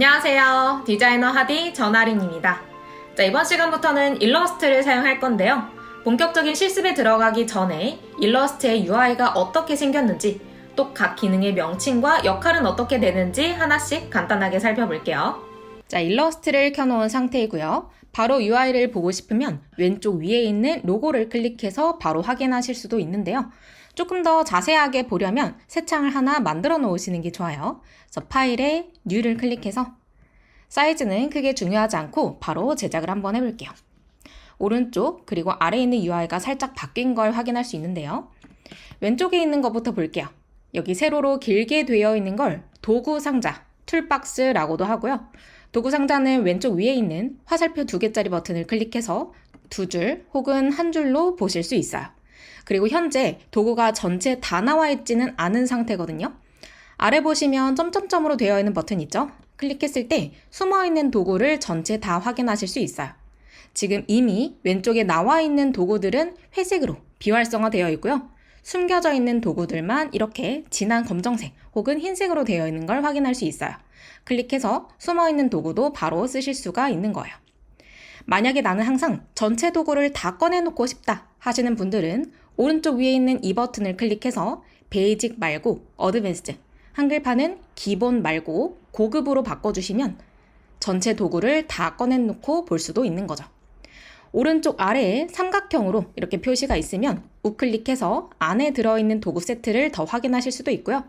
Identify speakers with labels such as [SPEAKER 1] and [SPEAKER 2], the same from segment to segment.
[SPEAKER 1] 안녕하세요. 디자이너 하디 전아린입니다. 자, 이번 시간부터는 일러스트를 사용할 건데요. 본격적인 실습에 들어가기 전에 일러스트의 UI가 어떻게 생겼는지, 또 각 기능의 명칭과 역할은 어떻게 되는지 하나씩 간단하게 살펴볼게요. 자, 일러스트를 켜놓은 상태이고요. 바로 UI를 보고 싶으면 왼쪽 위에 있는 로고를 클릭해서 바로 확인하실 수도 있는데요. 조금 더 자세하게 보려면 새 창을 하나 만들어 놓으시는 게 좋아요. 그래서 파일에 New를 클릭해서 사이즈는 크게 중요하지 않고 바로 제작을 한번 해볼게요. 오른쪽 그리고 아래에 있는 UI가 살짝 바뀐 걸 확인할 수 있는데요. 왼쪽에 있는 것부터 볼게요. 여기 세로로 길게 되어 있는 걸 도구 상자, 툴박스라고도 하고요. 도구 상자는 왼쪽 위에 있는 화살표 두 개짜리 버튼을 클릭해서 두 줄 혹은 한 줄로 보실 수 있어요. 그리고 현재 도구가 전체 다 나와 있지는 않은 상태거든요. 아래 보시면 점점점으로 되어 있는 버튼 있죠? 클릭했을 때 숨어 있는 도구를 전체 다 확인하실 수 있어요. 지금 이미 왼쪽에 나와 있는 도구들은 회색으로 비활성화되어 있고요. 숨겨져 있는 도구들만 이렇게 진한 검정색 혹은 흰색으로 되어 있는 걸 확인할 수 있어요. 클릭해서 숨어 있는 도구도 바로 쓰실 수가 있는 거예요. 만약에 나는 항상 전체 도구를 다 꺼내놓고 싶다 하시는 분들은 오른쪽 위에 있는 이 버튼을 클릭해서 베이직 말고 어드밴스드 한글판은 기본 말고 고급으로 바꿔주시면 전체 도구를 다 꺼내놓고 볼 수도 있는 거죠. 오른쪽 아래에 삼각형으로 이렇게 표시가 있으면 우클릭해서 안에 들어있는 도구 세트를 더 확인하실 수도 있고요.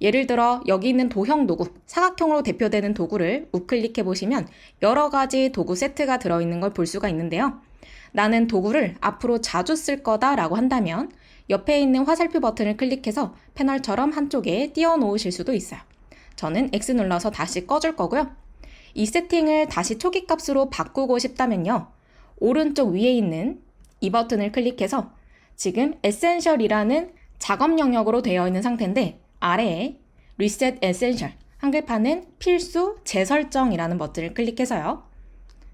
[SPEAKER 1] 예를 들어 여기 있는 도형 도구, 사각형으로 대표되는 도구를 우클릭해 보시면 여러 가지 도구 세트가 들어있는 걸 볼 수가 있는데요. 나는 도구를 앞으로 자주 쓸 거다라고 한다면 옆에 있는 화살표 버튼을 클릭해서 패널처럼 한쪽에 띄워 놓으실 수도 있어요. 저는 X 눌러서 다시 꺼줄 거고요. 이 세팅을 다시 초기 값으로 바꾸고 싶다면요. 오른쪽 위에 있는 이 버튼을 클릭해서 지금 에센셜이라는 작업 영역으로 되어 있는 상태인데 아래에 Reset Essential 한글판은 필수 재설정이라는 버튼을 클릭해서요.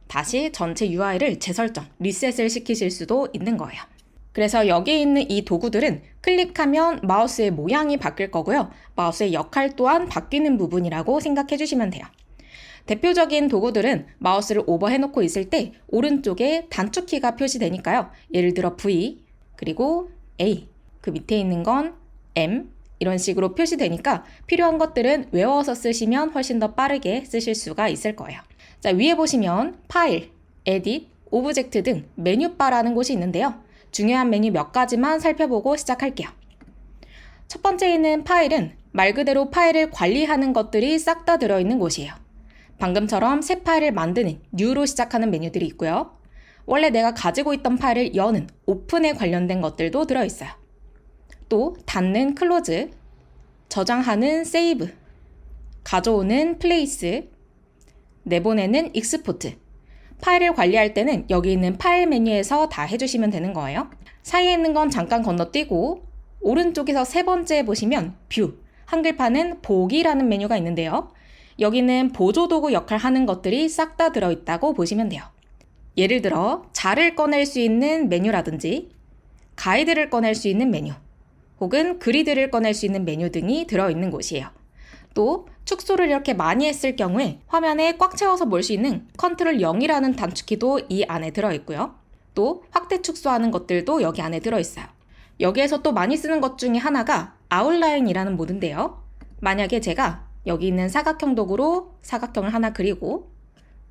[SPEAKER 1] 다시 전체 UI를 재설정, 리셋을 시키실 수도 있는 거예요. 그래서 여기 있는 이 도구들은 클릭하면 마우스의 모양이 바뀔 거고요. 마우스의 역할 또한 바뀌는 부분이라고 생각해 주시면 돼요. 대표적인 도구들은 마우스를 오버해 놓고 있을 때 오른쪽에 단축키가 표시되니까요. 예를 들어 V, 그리고 A, 그 밑에 있는 건 M, 이런 식으로 표시되니까 필요한 것들은 외워서 쓰시면 훨씬 더 빠르게 쓰실 수가 있을 거예요. 자, 위에 보시면 파일, 에딧, 오브젝트 등 메뉴바라는 곳이 있는데요. 중요한 메뉴 몇 가지만 살펴보고 시작할게요. 첫 번째 있는 파일은 말 그대로 파일을 관리하는 것들이 싹 다 들어있는 곳이에요. 방금처럼 새 파일을 만드는 New로 시작하는 메뉴들이 있고요. 원래 내가 가지고 있던 파일을 여는 오픈에 관련된 것들도 들어있어요. 또 닫는 클로즈, 저장하는 세이브, 가져오는 플레이스, 내보내는 익스포트. 파일을 관리할 때는 여기 있는 파일 메뉴에서 다 해주시면 되는 거예요. 사이에 있는 건 잠깐 건너뛰고 오른쪽에서 세 번째 보시면 뷰, 한글판은 보기라는 메뉴가 있는데요. 여기는 보조도구 역할 하는 것들이 싹 다 들어있다고 보시면 돼요. 예를 들어 자를 꺼낼 수 있는 메뉴라든지 가이드를 꺼낼 수 있는 메뉴 혹은 그리드를 꺼낼 수 있는 메뉴 등이 들어있는 곳이에요. 또 축소를 이렇게 많이 했을 경우에 화면에 꽉 채워서 볼 수 있는 컨트롤 0이라는 단축키도 이 안에 들어있고요. 또 확대 축소하는 것들도 여기 안에 들어있어요. 여기에서 또 많이 쓰는 것 중에 하나가 아웃라인이라는 모드인데요. 만약에 제가 여기 있는 사각형 도구로 사각형을 하나 그리고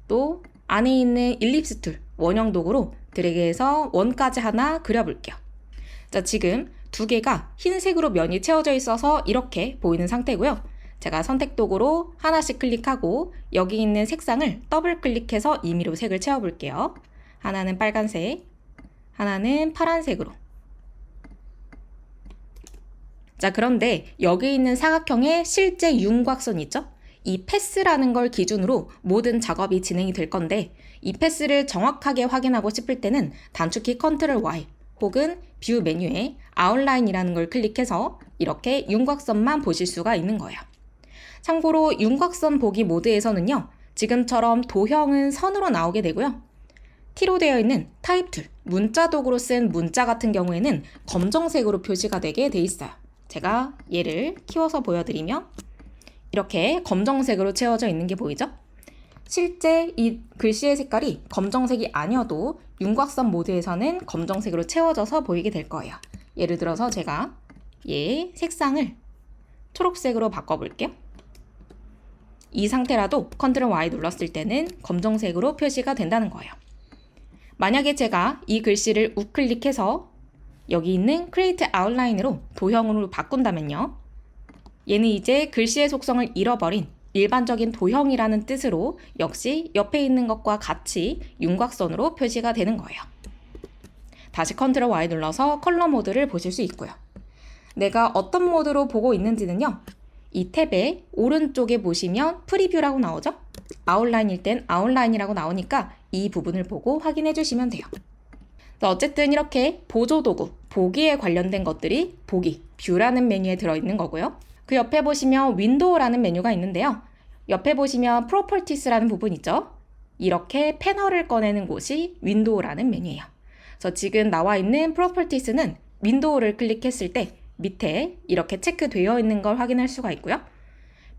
[SPEAKER 1] 또 안에 있는 일립스 툴 원형 도구로 드래그해서 원까지 하나 그려볼게요. 자, 지금 두 개가 흰색으로 면이 채워져 있어서 이렇게 보이는 상태고요. 제가 선택 도구로 하나씩 클릭하고 여기 있는 색상을 더블 클릭해서 임의로 색을 채워볼게요. 하나는 빨간색, 하나는 파란색으로. 자, 그런데 여기 있는 사각형의 실제 윤곽선 있죠? 이 패스라는 걸 기준으로 모든 작업이 진행이 될 건데 이 패스를 정확하게 확인하고 싶을 때는 단축키 컨트롤 Y 혹은 뷰 메뉴에 아웃라인이라는 걸 클릭해서 이렇게 윤곽선만 보실 수가 있는 거예요. 참고로 윤곽선 보기 모드에서는요. 지금처럼 도형은 선으로 나오게 되고요. T로 되어 있는 타입 툴, 문자 도구로 쓴 문자 같은 경우에는 검정색으로 표시가 되게 돼 있어요. 제가 얘를 키워서 보여드리면 이렇게 검정색으로 채워져 있는 게 보이죠? 실제 이 글씨의 색깔이 검정색이 아니어도 윤곽선 모드에서는 검정색으로 채워져서 보이게 될 거예요. 예를 들어서 제가 얘 색상을 초록색으로 바꿔볼게요. 이 상태라도 컨트롤 Y 눌렀을 때는 검정색으로 표시가 된다는 거예요. 만약에 제가 이 글씨를 우클릭해서 여기 있는 Create Outline으로 도형으로 바꾼다면요. 얘는 이제 글씨의 속성을 잃어버린 일반적인 도형이라는 뜻으로 역시 옆에 있는 것과 같이 윤곽선으로 표시가 되는 거예요. 다시 컨트롤 Y 눌러서 컬러 모드를 보실 수 있고요. 내가 어떤 모드로 보고 있는지는요. 이 탭의 오른쪽에 보시면 프리뷰라고 나오죠? 아웃라인일 땐 아웃라인이라고 나오니까 이 부분을 보고 확인해 주시면 돼요. 자, 어쨌든 이렇게 보조도구, 보기에 관련된 것들이 보기, 뷰라는 메뉴에 들어있는 거고요. 그 옆에 보시면 윈도우라는 메뉴가 있는데요. 옆에 보시면 프로퍼티스라는 부분 있죠? 이렇게 패널을 꺼내는 곳이 윈도우라는 메뉴예요. 그래서 지금 나와 있는 프로퍼티스는 윈도우를 클릭했을 때 밑에 이렇게 체크되어 있는 걸 확인할 수가 있고요.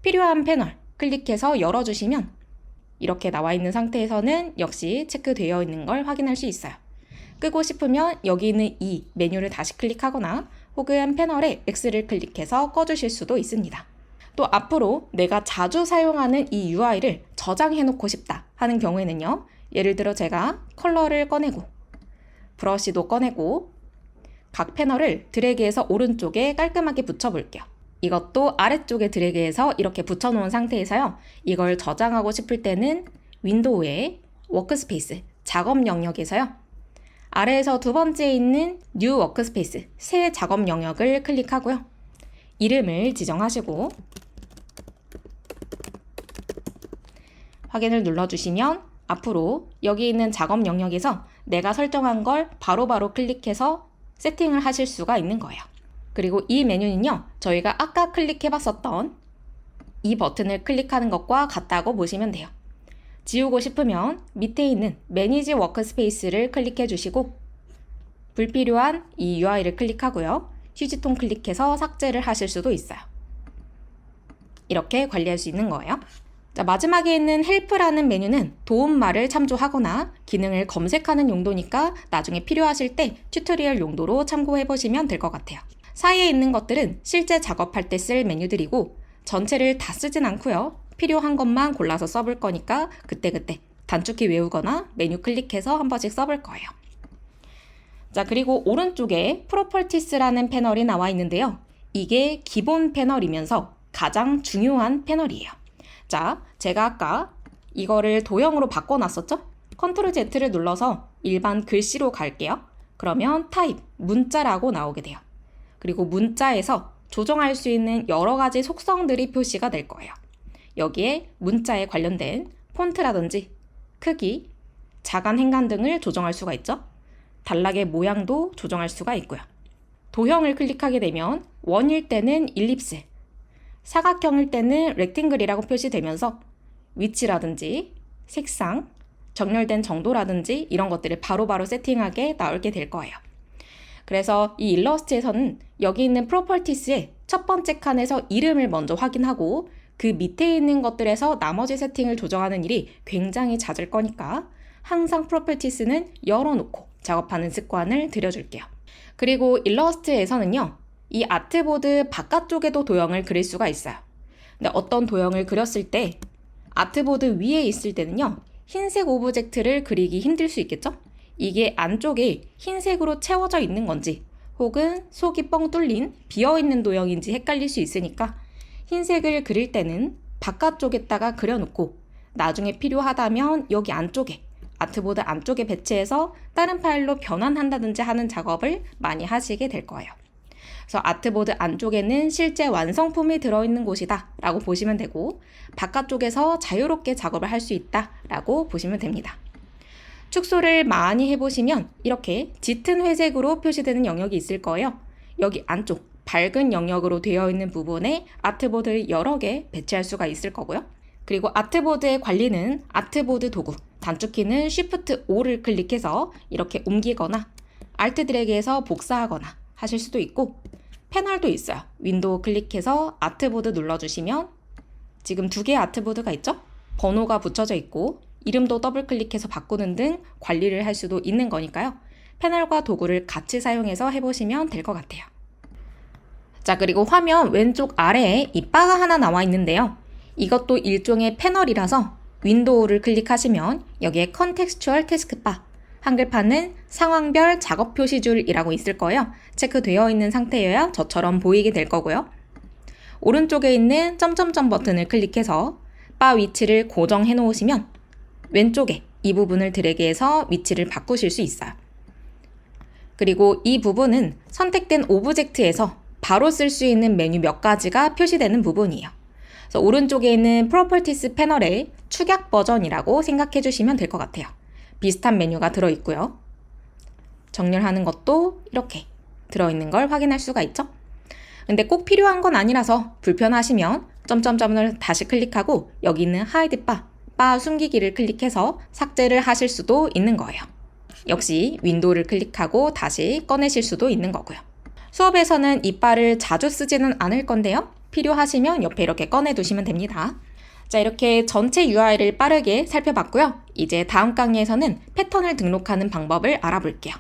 [SPEAKER 1] 필요한 패널 클릭해서 열어주시면 이렇게 나와 있는 상태에서는 역시 체크되어 있는 걸 확인할 수 있어요. 끄고 싶으면 여기 있는 이 메뉴를 다시 클릭하거나 혹은 패널에 X를 클릭해서 꺼주실 수도 있습니다. 또 앞으로 내가 자주 사용하는 이 UI를 저장해 놓고 싶다 하는 경우에는요. 예를 들어 제가 컬러를 꺼내고 브러쉬도 꺼내고 각 패널을 드래그해서 오른쪽에 깔끔하게 붙여볼게요. 이것도 아래쪽에 드래그해서 이렇게 붙여놓은 상태에서요. 이걸 저장하고 싶을 때는 윈도우의 워크스페이스 작업 영역에서요. 아래에서 두 번째에 있는 New Workspace 새 작업 영역을 클릭하고요. 이름을 지정하시고 확인을 눌러주시면 앞으로 여기 있는 작업 영역에서 내가 설정한 걸 바로 바로 클릭해서 세팅을 하실 수가 있는 거예요. 그리고 이 메뉴는요, 저희가 아까 클릭해봤었던 이 버튼을 클릭하는 것과 같다고 보시면 돼요. 지우고 싶으면 밑에 있는 매니지 워크스페이스를 클릭해 주시고 불필요한 이 UI를 클릭하고요. 휴지통 클릭해서 삭제를 하실 수도 있어요. 이렇게 관리할 수 있는 거예요. 자, 마지막에 있는 헬프라는 메뉴는 도움말을 참조하거나 기능을 검색하는 용도니까 나중에 필요하실 때 튜토리얼 용도로 참고해 보시면 될 것 같아요. 사이에 있는 것들은 실제 작업할 때 쓸 메뉴들이고 전체를 다 쓰진 않고요. 필요한 것만 골라서 써볼 거니까 그때그때 단축키 외우거나 메뉴 클릭해서 한 번씩 써볼 거예요. 자, 그리고 오른쪽에 프로퍼티스라는 패널이 나와 있는데요. 이게 기본 패널이면서 가장 중요한 패널이에요. 자, 제가 아까 이거를 도형으로 바꿔놨었죠? 컨트롤 Z를 눌러서 일반 글씨로 갈게요. 그러면 타입, 문자라고 나오게 돼요. 그리고 문자에서 조정할 수 있는 여러 가지 속성들이 표시가 될 거예요. 여기에 문자에 관련된 폰트라든지 크기, 자간 행간 등을 조정할 수가 있죠. 단락의 모양도 조정할 수가 있고요. 도형을 클릭하게 되면 원일 때는 일립스, 사각형일 때는 렉팅글이라고 표시되면서 위치라든지 색상, 정렬된 정도라든지 이런 것들을 바로바로 세팅하게 나오게 될 거예요. 그래서 이 일러스트에서는 여기 있는 프로퍼티스의 첫 번째 칸에서 이름을 먼저 확인하고 그 밑에 있는 것들에서 나머지 세팅을 조정하는 일이 굉장히 잦을 거니까 항상 프로퍼티스는 열어놓고 작업하는 습관을 들여줄게요. 그리고 일러스트에서는요, 이 아트보드 바깥쪽에도 도형을 그릴 수가 있어요. 근데 어떤 도형을 그렸을 때 아트보드 위에 있을 때는요, 흰색 오브젝트를 그리기 힘들 수 있겠죠? 이게 안쪽에 흰색으로 채워져 있는 건지 혹은 속이 뻥 뚫린 비어있는 도형인지 헷갈릴 수 있으니까 흰색을 그릴 때는 바깥쪽에다가 그려놓고 나중에 필요하다면 여기 안쪽에 아트보드 안쪽에 배치해서 다른 파일로 변환한다든지 하는 작업을 많이 하시게 될 거예요. 그래서 아트보드 안쪽에는 실제 완성품이 들어있는 곳이다 라고 보시면 되고 바깥쪽에서 자유롭게 작업을 할 수 있다 라고 보시면 됩니다. 축소를 많이 해보시면 이렇게 짙은 회색으로 표시되는 영역이 있을 거예요. 여기 안쪽 밝은 영역으로 되어 있는 부분에 아트보드를 여러 개 배치할 수가 있을 거고요. 그리고 아트보드의 관리는 아트보드 도구, 단축키는 Shift O를 클릭해서 이렇게 옮기거나 Alt 드래그해서 복사하거나 하실 수도 있고 패널도 있어요. 윈도우 클릭해서 아트보드 눌러주시면 지금 두 개의 아트보드가 있죠? 번호가 붙여져 있고 이름도 더블 클릭해서 바꾸는 등 관리를 할 수도 있는 거니까요. 패널과 도구를 같이 사용해서 해보시면 될 것 같아요. 자, 그리고 화면 왼쪽 아래에 이 바가 하나 나와 있는데요. 이것도 일종의 패널이라서 윈도우를 클릭하시면 여기에 컨텍스추얼 태스크바 한글판은 상황별 작업 표시줄이라고 있을 거예요. 체크되어 있는 상태여야 저처럼 보이게 될 거고요. 오른쪽에 있는 점점점 버튼을 클릭해서 바 위치를 고정해 놓으시면 왼쪽에 이 부분을 드래그해서 위치를 바꾸실 수 있어요. 그리고 이 부분은 선택된 오브젝트에서 바로 쓸 수 있는 메뉴 몇 가지가 표시되는 부분이에요. 그래서 오른쪽에 있는 프로퍼티스 패널의 축약 버전이라고 생각해 주시면 될 것 같아요. 비슷한 메뉴가 들어있고요. 정렬하는 것도 이렇게 들어있는 걸 확인할 수가 있죠. 근데 꼭 필요한 건 아니라서 불편하시면 점점점을 다시 클릭하고 여기 있는 하이드 바, 바 숨기기를 클릭해서 삭제를 하실 수도 있는 거예요. 역시 윈도우를 클릭하고 다시 꺼내실 수도 있는 거고요. 수업에서는 이 바를 자주 쓰지는 않을 건데요. 필요하시면 옆에 이렇게 꺼내 두시면 됩니다. 자, 이렇게 전체 UI를 빠르게 살펴봤고요. 이제 다음 강의에서는 패턴을 등록하는 방법을 알아볼게요.